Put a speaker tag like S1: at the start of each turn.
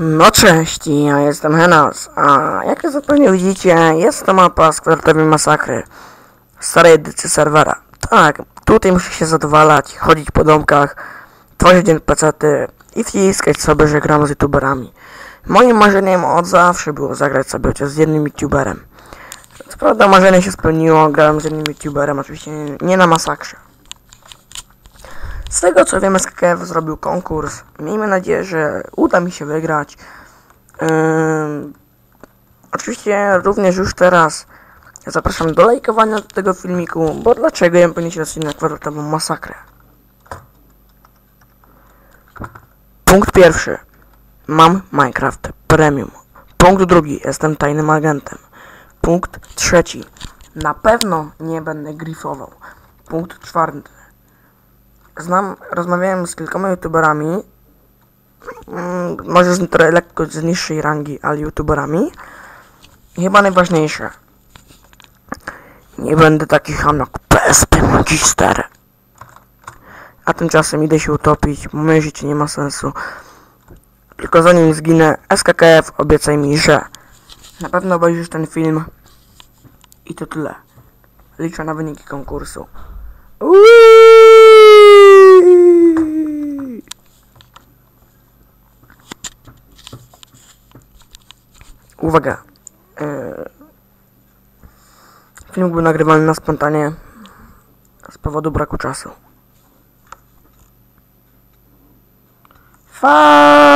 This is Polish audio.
S1: No cześć, ja jestem Henas, a jak zapewne widzicie, jest to mapa z kwadratowej masakry starej edycji serwera. Tak, tutaj muszę się zadowalać, chodzić po domkach, tworzyć NPC-ty i wciskać sobie, że gram z youtuberami. Moim marzeniem od zawsze było zagrać sobie chociaż z jednym youtuberem. Co prawda marzenie się spełniło, grałem z jednym youtuberem, oczywiście nie, na masakrze. Z tego co wiem, SKKF zrobił konkurs. Miejmy nadzieję, że uda mi się wygrać. Oczywiście również już teraz zapraszam do lajkowania tego filmiku, bo dlaczego ja powinien się dostać na kwadratową masakrę? Punkt pierwszy. Mam Minecraft Premium. Punkt drugi. Jestem tajnym agentem. Punkt trzeci. Na pewno nie będę grifował. Punkt czwarty. Znam, rozmawiałem z kilkoma youtuberami, mm, może z trochę lekko z niższej rangi, ale youtuberami. Chyba najważniejsze. Nie będę taki ham jak PSP Magister. A tymczasem idę się utopić, moje życie nie ma sensu. Tylko zanim zginę, SKKF obiecaj mi, że na pewno obejrzysz ten film. I to tyle. Liczę na wyniki konkursu. Uiii! Uwaga. e, Film był nagrywany na spontanie z powodu braku czasu. Fa